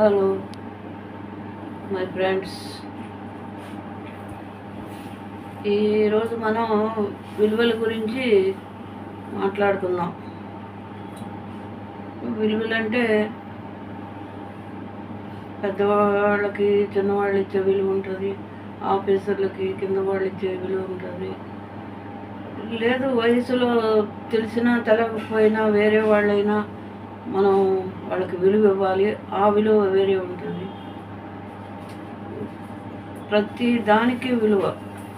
Hello my friends ఈరోజు మనం విలువల గురించి మాట్లాడుకుందాం. విలువలు అంటే పెద్దవాళ్ళకి చిన్నవాళ్ళు ఇచ్చే విలువ ఉంటుంది. ఆఫీసర్లకి కింద వాళ్ళు ఇచ్చే విలువ ఉంటుంది. లేదు వయసులో తెలిసినా తెలకపోయినా వేరే వాళ్ళైనా మనం వాళ్ళకి విలువ ఇవ్వాలి. ఆ విలువ వేరే ఉంటుంది. ప్రతి దానికి విలువ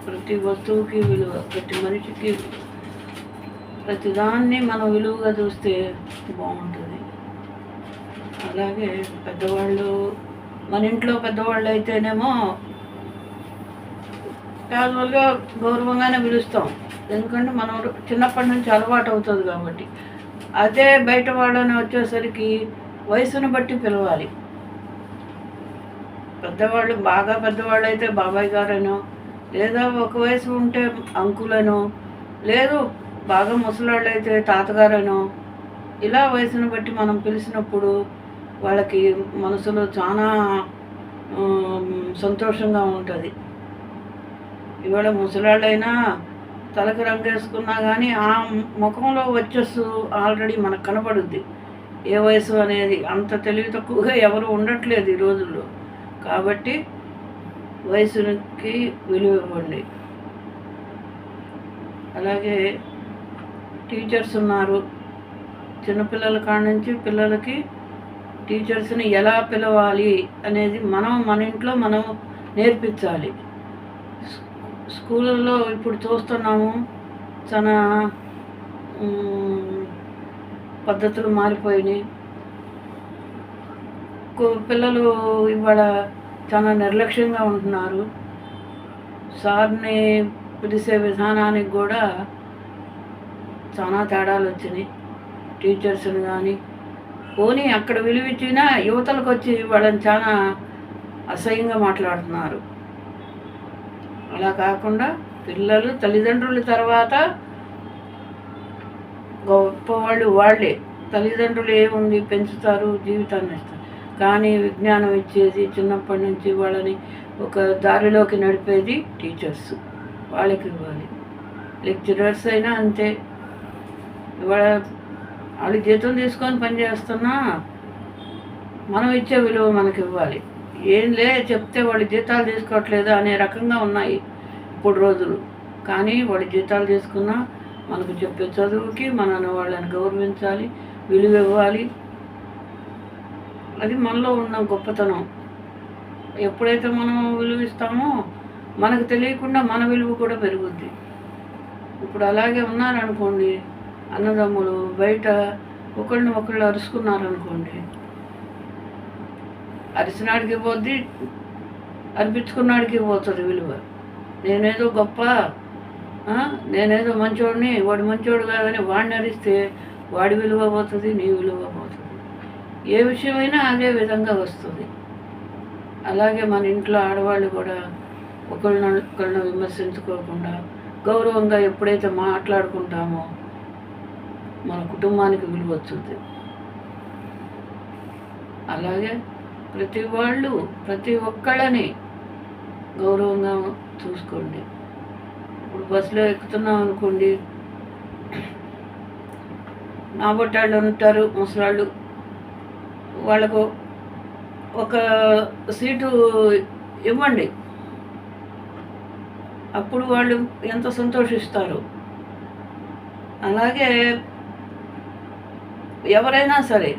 ప్రతి వస్తువుకి విలువ ప్రతి మనిషికి ప్రతి దాన్ని మనం విలువగా చూస్తే బాగుంటుంది. అలాగే పెద్దవాళ్ళు మన ఇంట్లో పెద్దవాళ్ళు అయితేనేమో క్యాజువల్గా గౌరవంగానే పిలుస్తాం. ఎందుకంటే మనం చిన్నప్పటి నుంచి అలవాటు అవుతుంది కాబట్టి. అదే బయట వాళ్ళని వచ్చేసరికి వయసును బట్టి పిలవాలి. పెద్దవాళ్ళు బాగా పెద్దవాళ్ళు అయితే బాబాయ్ గారనో లేదా ఒక వయసు ఉంటే అంకులనో లేదు బాగా ముసలాళ్ళు అయితే తాతగారనో ఇలా వయసును బట్టి మనం పిలిచినప్పుడు వాళ్ళకి మనసులో చాలా సంతోషంగా ఉంటుంది. ఇవాళ ముసలాళ్ళైనా తలకి రంగేసుకున్నా కానీ ఆ ముఖంలో వచ్చేస్తూ ఆల్రెడీ మనకు కనబడుద్ది. ఏ వయసు అనేది అంత తెలివి తక్కువగా ఎవరు ఉండట్లేదు ఈ రోజుల్లో. కాబట్టి వయసుకి విలువ ఇవ్వండి. అలాగే టీచర్స్ ఉన్నారు. చిన్నపిల్లల కాడ నుంచి పిల్లలకి టీచర్స్ని ఎలా పిలవాలి అనేది మనం మన ఇంట్లో మనం నేర్పించాలి. స్కూళ్ళల్లో ఇప్పుడు చూస్తున్నాము చాలా పద్ధతులు మారిపోయినాయి. పిల్లలు ఇవాళ చాలా నిర్లక్ష్యంగా ఉంటున్నారు. సార్ని పిలిచే విధానానికి కూడా చాలా తేడాలు వచ్చినాయి. టీచర్స్ని కానీ పోనీ అక్కడ విలువిచ్చినా యువతలకు వచ్చి వాళ్ళని చాలా అసహ్యంగా మాట్లాడుతున్నారు. అలా కాకుండా పిల్లలు తల్లిదండ్రుల తర్వాత గొప్పవాళ్ళు వాళ్ళే. తల్లిదండ్రులు ఏముంది? పెంచుతారు జీవితాన్ని ఇస్తారు కానీ విజ్ఞానం ఇచ్చేది చిన్నప్పటి నుంచి వాళ్ళని ఒక దారిలోకి నడిపేది టీచర్స్. వాళ్ళకి ఇవ్వాలి. లెక్చరర్స్ అయినా అంతే. ఇవాళ వాళ్ళు జీతం తీసుకొని పని చేస్తున్నా మనం ఇచ్చే విలువ మనకి ఇవ్వాలి. ఏం లే చెప్తే వాళ్ళు జీతాలు తీసుకోవట్లేదు అనే రకంగా ఉన్నాయి ఇప్పుడు రోజులు. కానీ వాళ్ళు జీతాలు తీసుకున్నా మనకు చెప్పే చదువుకి మనని వాళ్ళని గౌరవించాలి విలువ ఇవ్వాలి. అది మనలో ఉన్న గొప్పతనం. ఎప్పుడైతే మనం విలువిస్తామో మనకు తెలియకుండా మన విలువ కూడా పెరుగుద్ది. ఇప్పుడు అలాగే ఉన్నారనుకోండి అన్నదమ్ములు బయట ఒకళ్ళని ఒకళ్ళు అరుచుకున్నారనుకోండి అరిసినాడికి పోద్ది అనిపించుకున్నాడికి పోతుంది విలువ. నేనేదో గొప్ప నేనేదో మంచోడిని వాడు మంచోడు కాదని వాడిని అరిస్తే వాడి విలువ పోతుంది నీ విలువ పోతుంది. ఏ విషయమైనా అదే విధంగా వస్తుంది. అలాగే మన ఇంట్లో ఆడవాళ్ళు కూడా ఒకళ్ళని ఒకళ్ళని విమర్శించుకోకుండా గౌరవంగా ఎప్పుడైతే మాట్లాడుకుంటామో మన కుటుంబానికి విలువ వస్తుంది అలాగే ప్రతి వాళ్ళు ప్రతి ఒక్కళ్ళని గౌరవంగా చూసుకోండి. ఇప్పుడు బస్సులో ఎక్కుతున్నాం అనుకోండి. నాబొట్టాళ్ళు ఉంటారు ముసలాళ్ళు. వాళ్ళకు ఒక సీటు ఇవ్వండి. అప్పుడు వాళ్ళు ఎంత సంతోషిస్తారు. అలాగే ఎవరైనా సరే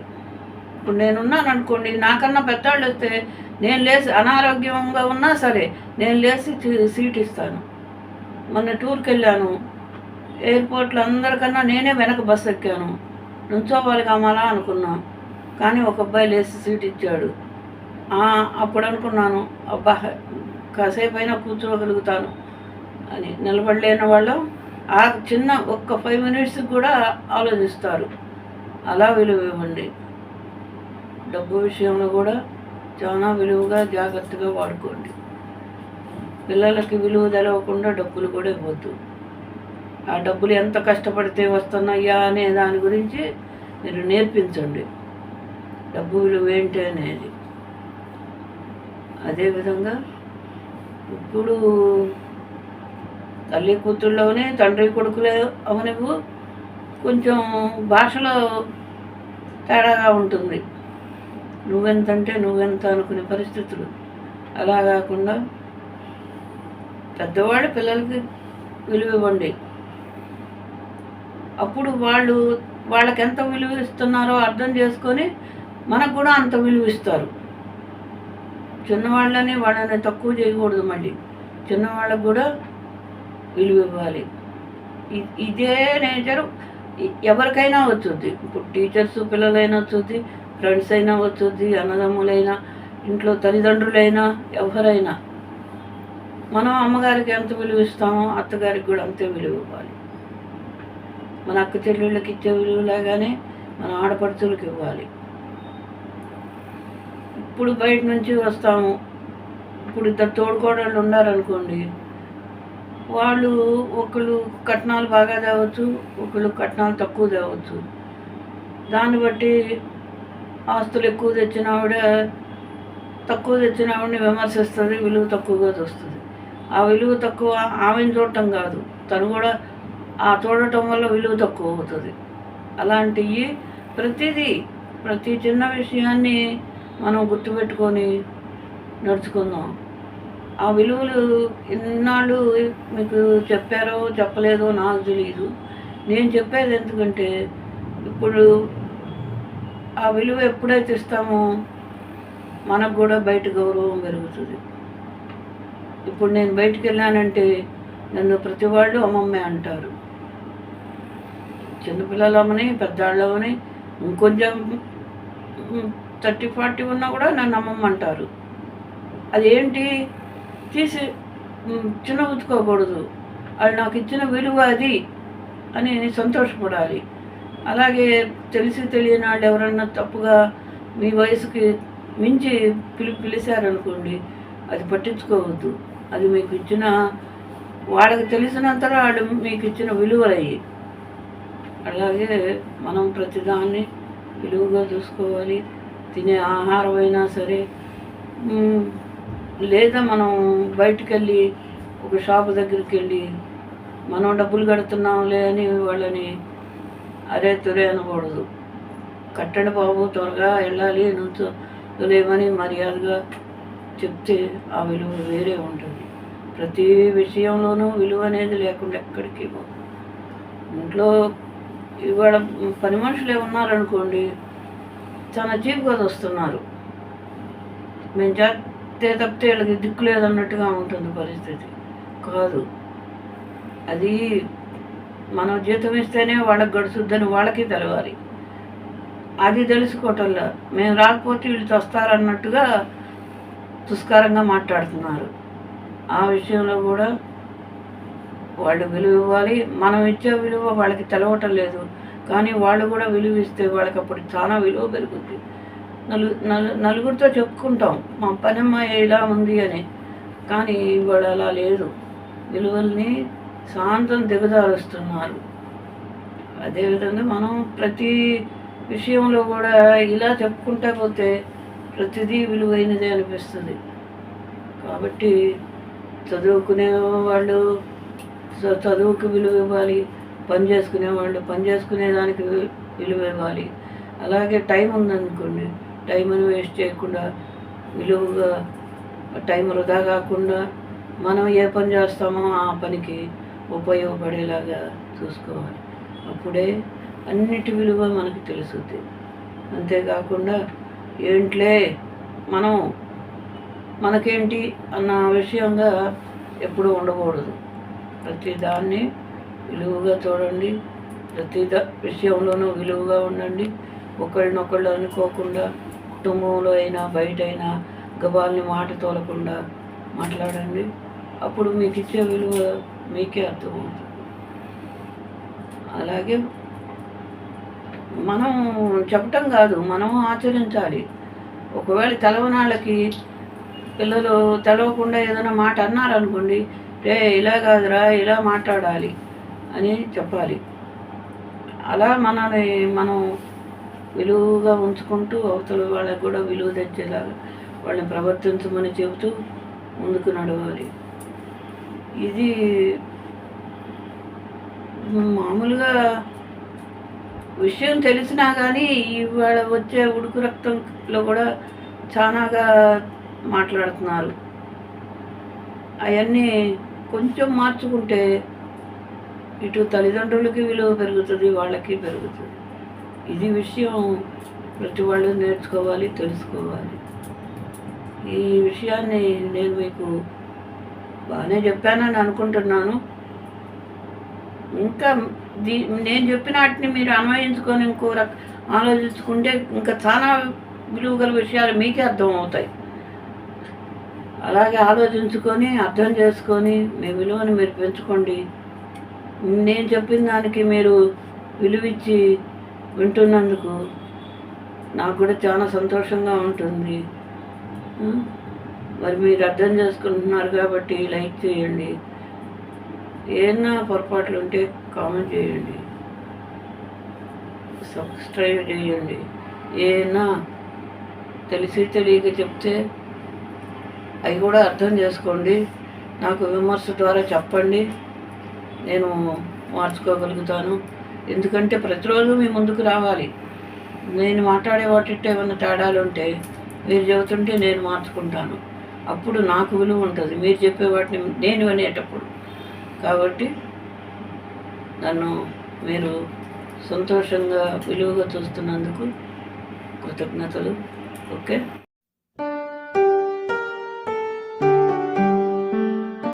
ఇప్పుడు నేనున్నాను అనుకోండి నాకన్నా పెద్దవాళ్ళు వస్తే నేను లేచి అనారోగ్యంగా ఉన్నా సరే నేను లేచి సీటు సీట్ ఇస్తాను. మొన్న టూర్కి వెళ్ళాను ఎయిర్పోర్ట్లో అందరికన్నా నేనే వెనక బస్సు ఎక్కాను. నుంచోవాలి కామాలా అనుకున్నా. కానీ ఒక అబ్బాయి లేచి సీట్ ఇచ్చాడు. అప్పుడు అనుకున్నాను అబ్బా కాసేపు అయినా కూర్చోగలుగుతాను. అని. నిలబడలేని వాళ్ళు ఆ చిన్న ఒక్క ఫైవ్ మినిట్స్కి కూడా ఆలోచిస్తారు. అలా విలువ ఇవ్వండి. డబ్బు విషయంలో కూడా చాలా విలువగా జాగ్రత్తగా వాడుకోండి. పిల్లలకి విలువ తెలవకుండా డబ్బులు కూడా ఇవ్వద్దు. ఆ డబ్బులు ఎంత కష్టపడితే వస్తున్నాయా అనే దాని గురించి మీరు నేర్పించండి. డబ్బు విలువ ఏంటి అనేది. అదేవిధంగా ఇప్పుడు తల్లి కూతుళ్ళలోనే తండ్రి కొడుకులే అవనివ్వు. కొంచెం భాషలో తేడాగా ఉంటుంది. నువ్వెంతంటే నువ్వెంత అనుకునే పరిస్థితులు. అలా కాకుండా పెద్దవాళ్ళు పిల్లలకి విలువ ఇవ్వండి. అప్పుడు వాళ్ళు వాళ్ళకి ఎంత విలువ ఇస్తున్నారో అర్థం చేసుకొని మనకు కూడా అంత విలువ ఇస్తారు. చిన్నవాళ్ళని వాళ్ళని తక్కువ చేయకూడదు మళ్ళీ. చిన్నవాళ్ళకు కూడా విలువ ఇవ్వాలి. ఇ- ఇదే నేచర్ ఎవరికైనా వచ్చుద్ది. ఇప్పుడు టీచర్స్ పిల్లలైనా వచ్చుద్ది ఫ్రెండ్స్ అయినా వచ్చుద్ది అన్నదమ్ములైనా ఇంట్లో తల్లిదండ్రులైనా ఎవరైనా. మనం అమ్మగారికి ఎంత విలువ ఇస్తామో అత్తగారికి కూడా అంతే విలువ ఇవ్వాలి. మన అక్క చెల్లెళ్ళకి ఇచ్చే విలువలాగానే మన ఆడపడుచులకు ఇవ్వాలి. ఇప్పుడు బయట నుంచి వస్తాము. ఇప్పుడు ఇద్దరు తోడుకోడళ్ళు ఉన్నారనుకోండి వాళ్ళు ఒకళ్ళు కట్నాలు బాగా తేవచ్చు ఒకళ్ళు కట్నాలు తక్కువ తేవచ్చు. దాన్ని బట్టి ఆస్తులు ఎక్కువ తెచ్చిన ఆవిడ తక్కువ తెచ్చిన ఆవిడని విమర్శిస్తుంది విలువ తక్కువగా చూస్తుంది ఆ విలువ తక్కువ ఆమెను చూడటం కాదు. తను కూడా ఆ చూడటం వల్ల విలువ తక్కువ అవుతుంది. అలాంటివి ప్రతిదీ ప్రతి చిన్న విషయాన్ని మనం గుర్తుపెట్టుకొని నడుచుకుందాం. ఆ విలువలు ఎన్నాళ్ళు మీకు చెప్పారో చెప్పలేదో నాకు తెలియదు నేను చెప్పేది ఎందుకంటే ఇప్పుడు ఆ విలువ ఎప్పుడైతే ఇస్తామో మనకు కూడా బయట గౌరవం పెరుగుతుంది. ఇప్పుడు నేను బయటికి వెళ్ళానంటే నన్ను ప్రతి వాళ్ళు అమ్మమ్మే అంటారు. చిన్నపిల్లలమని పెద్దవాళ్ళమని ఇంకొంచెం థర్టీ ఫార్టీ ఉన్నా కూడా నన్ను అమ్మమ్మ అంటారు. అదేంటి? తీసి మ్, చిన్నబుచ్చుకోకూడదు వాళ్ళు నాకు ఇచ్చిన విలువ అది అని సంతోషపడాలి. అలాగే తెలిసి తెలియని వాళ్ళు ఎవరన్నా తప్పుగా మీ వయసుకి మించి పిలి పిలిచారనుకోండి అది పట్టించుకోవద్దు. అది మీకు ఇచ్చిన వాళ్ళకి తెలిసినంతలో వాళ్ళు మీకు ఇచ్చిన విలువలయ్యి. అలాగే మనం ప్రతిదాన్ని విలువగా చూసుకోవాలి. తినే ఆహారం అయినా సరే లేదా మనం బయటికి వెళ్ళి ఒక షాపు దగ్గరికి వెళ్ళి మనం డబ్బులు కడుతున్నాంలే అని వాళ్ళని అరే తురే అనకూడదు. కట్టండి బాబు త్వరగా వెళ్ళాలి నుంచో లేమని మర్యాదగా చెప్తే ఆ విలువ వేరే ఉంటుంది. ప్రతి విషయంలోనూ విలువ అనేది లేకుండా ఎక్కడికి ఇంట్లో ఇవాళ పని మనుషులే ఉన్నారనుకోండి చాలా చీప్గా వస్తున్నారు. మేము చేస్తే తప్పితే వీళ్ళకి దిక్కు లేదన్నట్టుగా ఉంటుంది పరిస్థితి. కాదు. అది మనం జీతం ఇస్తేనే వాళ్ళకి గడుచుద్దని వాళ్ళకి తెలవాలి. అది తెలుసుకోవటంలో. మేము రాకపోతే వీళ్ళు వస్తారన్నట్టుగా దుష్కారంగా మాట్లాడుతున్నారు. ఆ విషయంలో కూడా వాళ్ళు విలువ ఇవ్వాలి. మనం ఇచ్చే విలువ వాళ్ళకి తెలవటం లేదు. కానీ వాళ్ళు కూడా విలువ ఇస్తే వాళ్ళకి అప్పుడు చాలా విలువ పెరుగుద్ది. నలు నలు నలుగురితో చెప్పుకుంటాం. మా పనమ్మాయి ఇలా ఉంది అని. కానీ ఇవాళ అలా లేదు విలువల్ని శాంతం దిగజారుస్తున్నారు. అదేవిధంగా మనం ప్రతి విషయంలో కూడా ఇలా చెప్పుకుంటా పోతే ప్రతిదీ విలువైనదే అనిపిస్తుంది. కాబట్టి చదువుకునే వాళ్ళు చదువుకు విలువ ఇవ్వాలి పని చేసుకునే వాళ్ళు పని చేసుకునే దానికి విలువ ఇవ్వాలి. అలాగే టైం ఉందనుకోండి టైంని వేస్ట్ చేయకుండా విలువగా టైం వృధా కాకుండా మనం ఏ పని చేస్తామో ఆ పనికి ఉపయోగపడేలాగా చూసుకోవాలి. అప్పుడే అన్నిటి విలువ మనకు తెలుస్తుంది అంతేకాకుండా ఏంట్లే మనం మనకేంటి అన్న విషయంగా ఎప్పుడూ ఉండకూడదు. ప్రతి దాన్ని విలువగా చూడండి. ప్రతి విషయంలోనూ విలువగా ఉండండి. ఒకళ్ళనొకళ్ళు అనుకోకుండా కుటుంబంలో అయినా బయట అయినా గబాల్ని మాట తోలకుండా మాట్లాడండి. అప్పుడు మీకు ఇచ్చే విలువ మీకే అర్థమవుతుంది. అలాగే మనం చెప్పటం కాదు మనం ఆచరించాలి. ఒకవేళ తెలవనాళ్ళకి పిల్లలు తెలవకుండా ఏదైనా మాట అన్నారనుకోండి రే ఇలా కాదురా ఇలా మాట్లాడాలి అని చెప్పాలి. అలా మనని మనం విలువగా ఉంచుకుంటూ అవతల వాళ్ళకి కూడా విలువ తెచ్చేలాగా వాళ్ళని ప్రవర్తించమని చెబుతూ ముందుకు నడవాలి. ఇది మామూలుగా విషయం తెలిసినా కానీ ఇవాళ వచ్చే ఉడుకు రక్తంలో కూడా చాలాగా మాట్లాడుతున్నారు. అవన్నీ కొంచెం మార్చుకుంటే ఇటు తల్లిదండ్రులకి విలువ పెరుగుతుంది వాళ్ళకి పెరుగుతుంది. ఇది విషయం ప్రతి వాళ్ళు నేర్చుకోవాలి తెలుసుకోవాలి. ఈ విషయాన్ని నేను మీకు బాగానే చెప్పానని అనుకుంటున్నాను. ఇంకా దీ నేను చెప్పిన వాటిని మీరు అన్వయించుకొని ఇంకో రక ఆలోచించుకుంటే ఇంకా చాలా విలువ గల విషయాలు మీకే అర్థం అవుతాయి అలాగే ఆలోచించుకొని అర్థం చేసుకొని మీ విలువను మీరు పెంచుకోండి. నేను చెప్పిన దానికి మీరు విలువిచ్చి వింటున్నందుకు నాకు కూడా చాలా సంతోషంగా ఉంటుంది. మరి మీరు అర్థం చేసుకుంటున్నారు కాబట్టి లైక్ చేయండి. ఏదైనా పొరపాట్లు ఉంటే కామెంట్ చేయండి. సబ్స్క్రైబ్ చేయండి. ఏదైనా తెలిసి తెలియక చెప్తే అవి కూడా అర్థం చేసుకోండి. నాకు విమర్శ ద్వారా చెప్పండి. నేను మార్చుకోగలుగుతాను. ఎందుకంటే ప్రతిరోజు మీ ముందుకు రావాలి. నేను మాట్లాడే వాటిట్లో ఏమైనా తేడాలు ఉంటే మీరు చెబుతుంటే నేను మార్చుకుంటాను. అప్పుడు నాకు విలువ ఉంటుంది. మీరు చెప్పే వాటిని నేను వినేటప్పుడు. కాబట్టి నన్ను మీరు సంతోషంగా విలువగా చూస్తున్నందుకు కృతజ్ఞతలు. ఓకే?